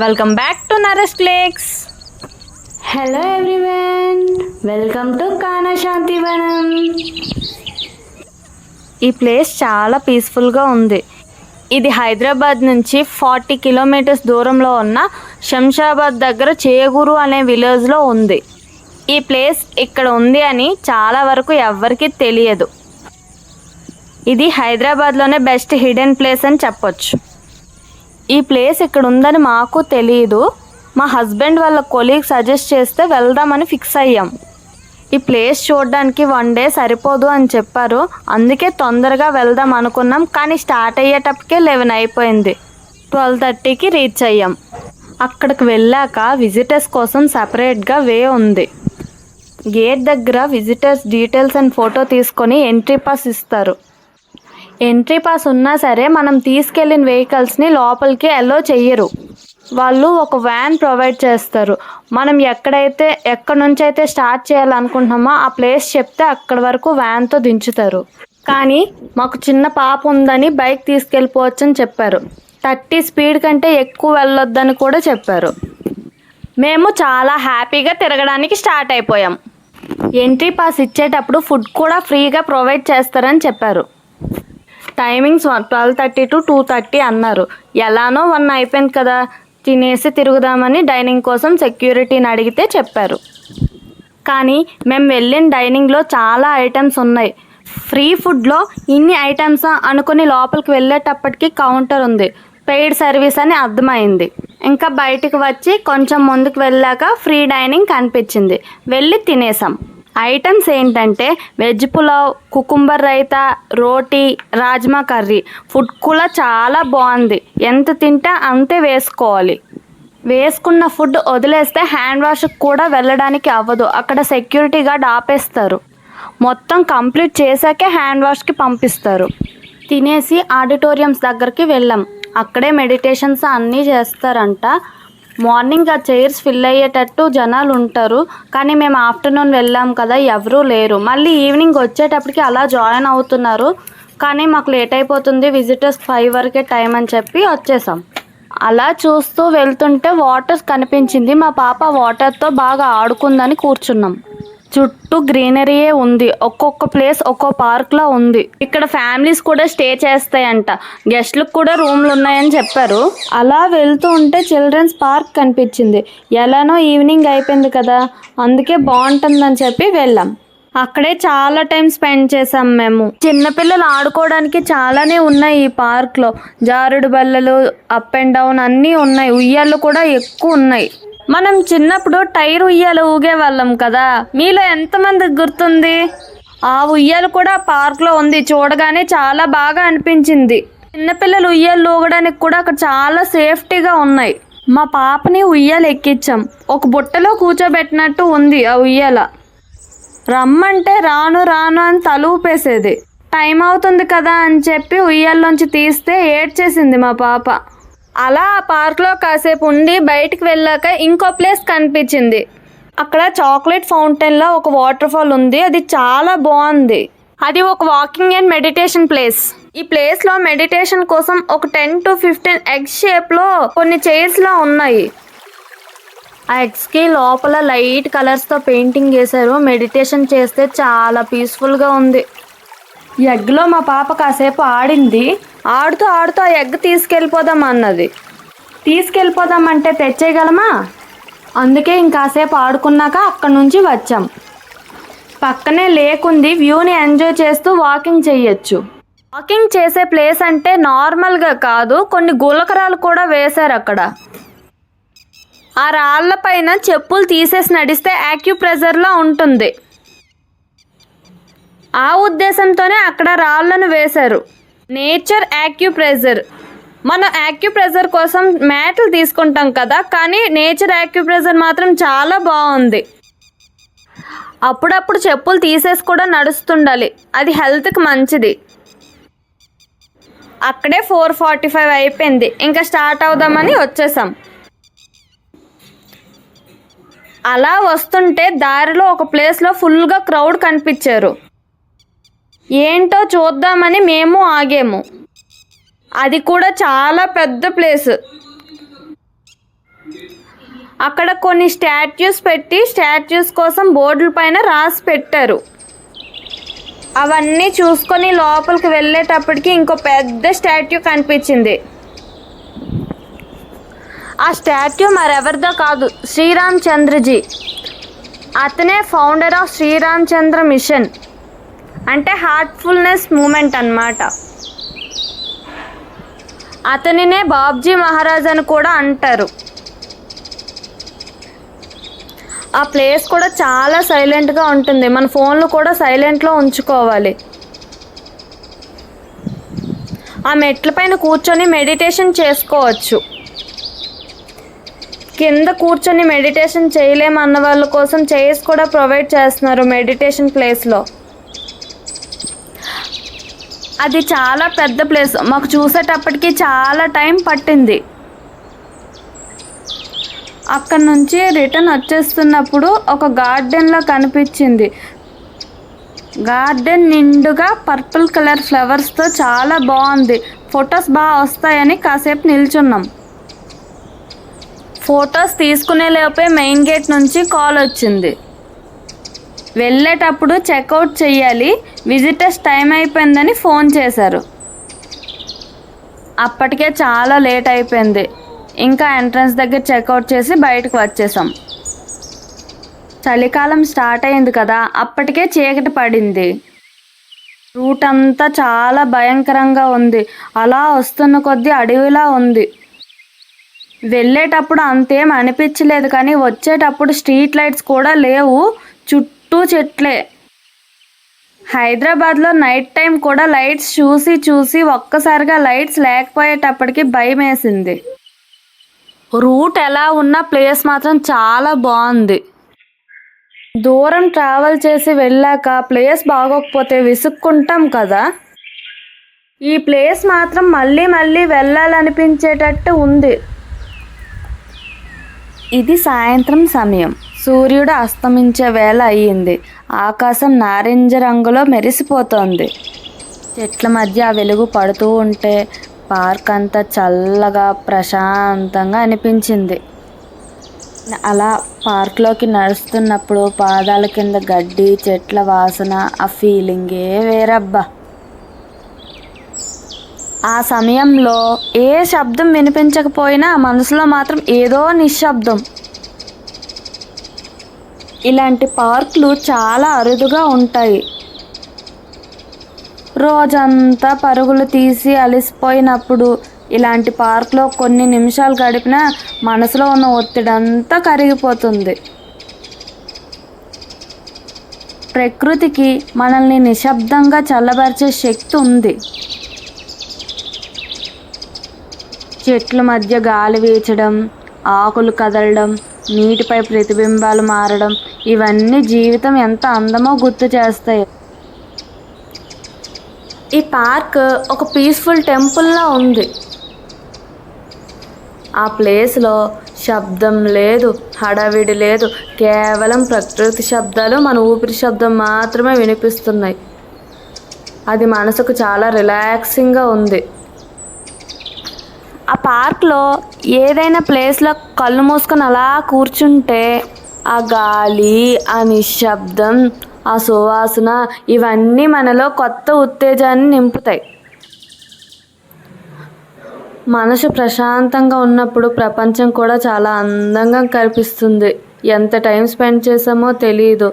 Welcome back to Nara's clicks hello everyone welcome to Kanha Shanti Vanam ఈ place చాలా పీస్ఫుల్గా ఉంది. ఇది హైదరాబాద్ నుంచి ఫార్టీ కిలోమీటర్స్ దూరంలో ఉన్న శంషాబాద్ దగ్గర చేగూరు అనే విలేజ్లో ఉంది. ఈ ప్లేస్ ఇక్కడ ఉంది అని చాలా వరకు ఎవ్వరికీ తెలియదు. ఇది హైదరాబాద్లోనే బెస్ట్ హిడెన్ ప్లేస్ అని చెప్పొచ్చు. ఈ ప్లేస్ ఇక్కడ ఉందని మాకు తెలియదు మా హస్బెండ్ వాళ్ళ కొలీగ్ సజెస్ట్ చేస్తే వెళ్దామని ఫిక్స్ అయ్యాం. ఈ ప్లేస్ చూడడానికి వన్ డే సరిపోదు అని చెప్పారు. అందుకే తొందరగా వెళ్దాం అనుకున్నాం కానీ స్టార్ట్ అయ్యేటప్పటికే లెవెన్ అయిపోయింది. ట్వెల్వ్ థర్టీకి రీచ్ అయ్యాం. అక్కడికి వెళ్ళాక విజిటర్స్ కోసం సపరేట్గా వే ఉంది. గేట్ దగ్గర విజిటర్స్ డీటెయిల్స్ అండ్ ఫోటో తీసుకొని ఎంట్రీ పాస్ ఇస్తారు. ఎంట్రీ పాస్ ఉన్నా సరే మనం తీసుకెళ్ళిన వెహికల్స్ని లోపలికి అలో చెయ్యరు. వాళ్ళు ఒక వ్యాన్ ప్రొవైడ్ చేస్తారు. మనం ఎక్కడైతే ఎక్కడి నుంచి అయితే స్టార్ట్ చేయాలనుకుంటున్నామో ఆ ప్లేస్ చెప్తే అక్కడి వరకు వ్యాన్తో దించుతారు. కానీ మాకు చిన్న పాప ఉందని బైక్ తీసుకెళ్ళిపోవచ్చని చెప్పారు. థర్టీ స్పీడ్ కంటే ఎక్కువ వెళ్ళొద్దని కూడా చెప్పారు. మేము చాలా హ్యాపీగా తిరగడానికి స్టార్ట్ అయిపోయాం. ఎంట్రీ పాస్ ఇచ్చేటప్పుడు ఫుడ్ కూడా ఫ్రీగా ప్రొవైడ్ చేస్తారని చెప్పారు. Timings twelve thirty to two thirty అన్నారు. ఎలానో వన్ అయిపోయింది కదా. తినేసి తిరుగుదామని డైనింగ్ కోసం సెక్యూరిటీని అడిగితే చెప్పారు. కానీ మేము వెళ్ళిన డైనింగ్లో చాలా ఐటమ్స్ ఉన్నాయి. ఫ్రీ ఫుడ్లో ఇన్ని ఐటమ్స్ అనుకుని లోపలికి వెళ్ళేటప్పటికి కౌంటర్ ఉంది. పెయిడ్ సర్వీస్ అని అర్థమైంది. ఇంకా బయటికి వచ్చి కొంచెం ముందుకు వెళ్ళాక ఫ్రీ డైనింగ్ కనిపించింది. వెళ్ళి తినేసాం. ఐటమ్స్ ఏంటంటే veg pulao cucumber raita roti rajma curry. Food కూడా చాలా బాగుంది. ఎంత తింటే అంతే వేసుకోవాలి. వేసుకున్న ఫుడ్ వదిలేస్తే హ్యాండ్ వాష్కి కూడా వెళ్ళడానికి అవ్వదు. అక్కడ సెక్యూరిటీ గార్డ్ ఆపేస్తారు. మొత్తం కంప్లీట్ చేశాకే హ్యాండ్ వాష్కి పంపిస్తారు. తినేసి ఆడిటోరియంస్ దగ్గరికి వెళ్ళాం. అక్కడే మెడిటేషన్స్ అన్నీ చేస్తారంట. మార్నింగ్ ఆ చైర్స్ ఫిల్ అయ్యేటట్టు జనాలు ఉంటారు. కానీ మేము ఆఫ్టర్నూన్ వెళ్ళాం కదా ఎవరూ లేరు. మళ్ళీ ఈవినింగ్ వచ్చేటప్పటికి అలా జాయిన్ అవుతున్నారు. కానీ మాకు లేట్ అయిపోతుంది విజిటర్స్ ఫైవ్ వరకే టైం అని చెప్పి వచ్చేసాం. అలా చూస్తూ వెళ్తుంటే వాటర్ కనిపించింది. మా పాప వాటర్తో బాగా ఆడుకుందని కూర్చున్నాం. చుట్టూ గ్రీనరీయే ఉంది. ఒక్కొక్క ప్లేస్ ఒక్కో పార్క్లో ఉంది. ఇక్కడ ఫ్యామిలీస్ కూడా స్టే చేస్తాయంట. గెస్ట్లకు కూడా రూమ్లు ఉన్నాయని చెప్పారు. అలా వెళ్తూ ఉంటే చిల్డ్రన్స్ పార్క్ కనిపించింది. ఎలానో ఈవినింగ్ అయిపోయింది కదా. అందుకే బాగుంటుందని చెప్పి వెళ్ళాం. అక్కడే చాలా టైం స్పెండ్ చేసాం మేము. చిన్నపిల్లలు ఆడుకోవడానికి చాలానే ఉన్నాయి ఈ పార్క్లో. జారుడు బల్లలు అప్ అండ్ డౌన్ అన్నీ ఉన్నాయి. ఉయ్యాలు కూడా ఎక్కువ ఉన్నాయి. మనం చిన్నప్పుడు టైర్ ఉయ్యాలు ఊగే వాళ్ళం కదా. మీలో ఎంతమందికి గుర్తుంది? ఆ ఉయ్యాలు కూడా పార్క్లో ఉంది. చూడగానే చాలా బాగా అనిపించింది. చిన్నపిల్లలు ఉయ్యాలు ఊగడానికి కూడా అక్కడ చాలా సేఫ్టీగా ఉన్నాయి. మా పాపని ఉయ్యాలు ఎక్కించాం ఒక బుట్టలో కూర్చోబెట్టినట్టు ఉంది ఆ ఉయ్యాల. రమ్మంటే రాను రాను అని తలూపేసేది టైం అవుతుంది కదా అని చెప్పి ఉయ్యాల్లోంచి తీస్తే ఏడ్చేసింది మా పాప. అలా ఆ పార్క్లో కాసేపు ఉండి బయటికి వెళ్ళాక ఇంకో ప్లేస్ కనిపించింది. అక్కడ చాక్లెట్ ఫౌంటైన్లో ఒక వాటర్ ఫాల్ ఉంది. అది చాలా బాగుంది. అది ఒక వాకింగ్ అండ్ మెడిటేషన్ ప్లేస్. ఈ ప్లేస్లో మెడిటేషన్ కోసం ఒక టెన్ టు ఫిఫ్టీన్ ఎగ్స్ షేప్లో కొన్ని చైర్స్లో ఉన్నాయి. ఆ ఎగ్స్కి లోపల లైట్ కలర్స్తో పెయింటింగ్ చేశారు. మెడిటేషన్ చేస్తే చాలా పీస్ఫుల్గా ఉంది. ఎగ్లో మా పాప కాసేపు ఆడింది. ఆడుతూ ఆడుతూ ఆ ఎగ్ తీసుకెళ్ళిపోదాం అన్నది. తీసుకెళ్ళిపోదామంటే తెచ్చేయగలమా? అందుకే ఇంకాసేపు ఆడుకున్నాక అక్కడి నుంచి వచ్చాం. పక్కనే లేకుంది వ్యూని ఎంజాయ్ చేస్తూ వాకింగ్ చేయొచ్చు. వాకింగ్ చేసే ప్లేస్ అంటే నార్మల్గా కాదు కొన్ని గులకరాలు కూడా వేశారు అక్కడ. ఆ రాళ్ళ పైన చెప్పులు తీసేసి నడిస్తే యాక్యుప్రెజర్లో ఉంటుంది. ఆ ఉద్దేశంతోనే అక్కడ రాళ్ళను వేశారు. Nature acupressure. మనం యాక్యుప్రెజర్ కోసం మ్యాట్లు తీసుకుంటాం కదా కానీ నేచర్ యాక్యుప్రెజర్ మాత్రం చాలా బాగుంది. అప్పుడప్పుడు చెప్పులు తీసేసి కూడా నడుస్తుండాలి. అది హెల్త్కి మంచిది. అక్కడే ఫోర్ ఫార్టీ ఫైవ్ అయిపోయింది. ఇంకా స్టార్ట్ అవుదామని వచ్చేసాం. అలా వస్తుంటే దారిలో ఒక ప్లేస్లో ఫుల్గా క్రౌడ్ కనిపించారు. ఏంటో చూద్దామని మేము ఆగాము. అది కూడా చాలా పెద్ద ప్లేస్. అక్కడ కొన్ని స్టాట్యూస్ పెట్టి స్టాట్యూస్ కోసం బోర్డుల పైన రాసి పెట్టారు. అవన్నీ చూసుకొని లోపలికి వెళ్ళేటప్పటికి ఇంకో పెద్ద స్టాట్యూ కనిపించింది. ఆ స్టాట్యూ మరెవరిదో కాదు శ్రీరామ్ చంద్రజీ అతనే founder of Shriram Chandra mission. అంటే హార్ట్ఫుల్నెస్ మూమెంట్ అన్నమాట. అతనినే బాబ్జీ మహారాజ్ అని కూడా అంటారు. ఆ ప్లేస్ కూడా చాలా సైలెంట్గా ఉంటుంది. మన ఫోన్లు కూడా సైలెంట్లో ఉంచుకోవాలి. ఆ మెట్ల పైన కూర్చొని మెడిటేషన్ చేసుకోవచ్చు. కింద కూర్చొని మెడిటేషన్ చేయలేమన్న వాళ్ళ కోసం చైర్స్ కూడా ప్రొవైడ్ చేస్తున్నారు మెడిటేషన్ ప్లేస్లో అది చాలా పెద్ద ప్లేస్. మాకు చూసేటప్పటికి చాలా టైం పట్టింది. అక్కడ నుంచి రిటర్న్ వచ్చేస్తున్నప్పుడు ఒక గార్డెన్లో కనిపించింది. గార్డెన్ నిండుగా పర్పుల్ కలర్ ఫ్లవర్స్తో చాలా బాగుంది. ఫొటోస్ బాగా వస్తాయని కాసేపు నిల్చున్నాం. ఫొటోస్ తీసుకునే లోపే మెయిన్ గేట్ నుంచి కాల్ వచ్చింది. వెళ్ళేటప్పుడు చెక్అవుట్ చేయాలి. విజిటర్స్ టైం అయిపోయిందని ఫోన్ చేశారు. అప్పటికే చాలా లేట్ అయిపోయింది. ఇంకా ఎంట్రన్స్ దగ్గర చెక్అవుట్ చేసి బయటకు వచ్చేసాం. చలికాలం స్టార్ట్ అయింది కదా అప్పటికే చీకటి పడింది. రూట్ అంతా చాలా భయంకరంగా ఉంది. అలా వస్తున్న కొద్దీ అడవిలా ఉంది. వెళ్ళేటప్పుడు అంతేం అనిపించలేదు కానీ వచ్చేటప్పుడు స్ట్రీట్ లైట్స్ కూడా లేవు. చుట్టూ చుట్టూ చెట్లే. హైదరాబాద్లో నైట్ టైం కూడా లైట్స్ చూసి చూసి ఒక్కసారిగా లైట్స్ లేకపోయేటప్పటికి భయం వేసింది రూట్ ఎలా ఉన్నా ప్లేస్ మాత్రం చాలా బాగుంది. దూరం ట్రావెల్ చేసి వెళ్ళాక ప్లేస్ బాగోకపోతే విసుక్కుంటాం కదా. ఈ ప్లేస్ మాత్రం మళ్ళీ మళ్ళీ వెళ్ళాలనిపించేటట్టు ఉంది. ఇది సాయంత్రం సమయం. సూర్యుడు అస్తమించే వేళ అయ్యింది. ఆకాశం నారింజ రంగులో మెరిసిపోతోంది. చెట్ల మధ్య ఆ వెలుగు పడుతూ ఉంటే పార్క్ అంతా చల్లగా ప్రశాంతంగా అనిపించింది. అలా పార్క్లోకి నడుస్తున్నప్పుడు పాదాల కింద గడ్డి చెట్ల వాసన ఆ ఫీలింగే వేరబ్బా. ఆ సమయంలో ఏ శబ్దం వినిపించకపోయినా మనసులో మాత్రం ఏదో నిశ్శబ్దం. ఇలాంటి పార్కులు చాలా అరుదుగా ఉంటాయి. రోజంతా పరుగులు తీసి అలసిపోయినప్పుడు ఇలాంటి పార్క్లో కొన్ని నిమిషాలు గడిపినా మనసులో ఉన్న ఒత్తిడంతా కరిగిపోతుంది. ప్రకృతికి మనల్ని నిశ్శబ్దంగా చల్లబరిచే శక్తి ఉంది. చెట్ల మధ్య గాలి వీచడం ఆకులు కదలడం నీటిపై ప్రతిబింబాలు మారడం ఇవన్నీ జీవితం ఎంత అందమో గుర్తు చేస్తాయి. ఈ పార్క్ ఒక పీస్ఫుల్ టెంపుల్లా ఉంది. ఆ ప్లేస్లో శబ్దం లేదు హడావిడి లేదు కేవలం ప్రకృతి శబ్దాలు మన ఊపిరి శబ్దం మాత్రమే వినిపిస్తున్నాయి. అది మనసుకు చాలా రిలాక్సింగ్గా ఉంది. ఆ పార్క్లో ఏదైనా ప్లేస్లో కళ్ళు మూసుకొని అలా కూర్చుంటే ఆ గాలి ఆ నిశ్శబ్దం ఆ సువాసన ఇవన్నీ మనలో కొత్త ఉత్తేజాన్ని నింపుతాయి. మనసు ప్రశాంతంగా ఉన్నప్పుడు ప్రపంచం కూడా చాలా అందంగా కనిపిస్తుంది. ఎంత టైం స్పెండ్ చేసామో తెలియదు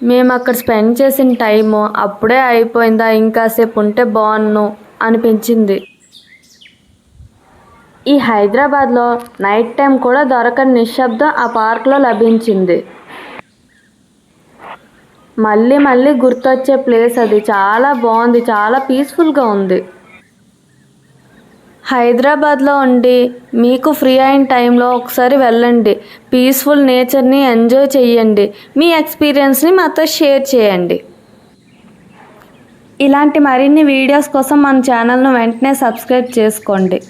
మేము అక్కడ స్పెండ్ చేసిన టైము అప్పుడే అయిపోయిందా ఇంకాసేపు ఉంటే బాగున్ను అనిపించింది. ఈ హైదరాబాద్లో నైట్ టైం కూడా దొరకని నిశ్శబ్దం ఆ పార్క్లో లభించింది. మళ్ళీ మళ్ళీ గుర్తొచ్చే ప్లేస్ అది. చాలా బాగుంది. చాలా పీస్ఫుల్గా ఉంది. హైదరాబాద్లో ఉండి మీకు ఫ్రీ అయిన టైంలో ఒకసారి వెళ్ళండి. పీస్ఫుల్ నేచర్ని ఎంజాయ్ చేయండి మీ ఎక్స్పీరియన్స్ని మాతో షేర్ చేయండి. ఇలాంటి మరిన్ని వీడియోస్ కోసం మన ఛానల్ను వెంటనే సబ్స్క్రైబ్ చేసుకోండి.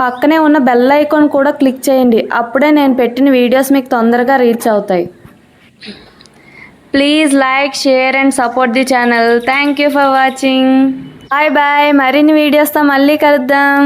పక్కనే ఉన్న బెల్ ఐకాన్ కూడా క్లిక్ చేయండి. అప్పుడే నేను పెట్టిన వీడియోస్ మీకు తొందరగా రీచ్ అవుతాయి. Please like share and support the channel thank you for watching bye bye మరిన్ని వీడియోస్తో మళ్ళీ కలుద్దాం.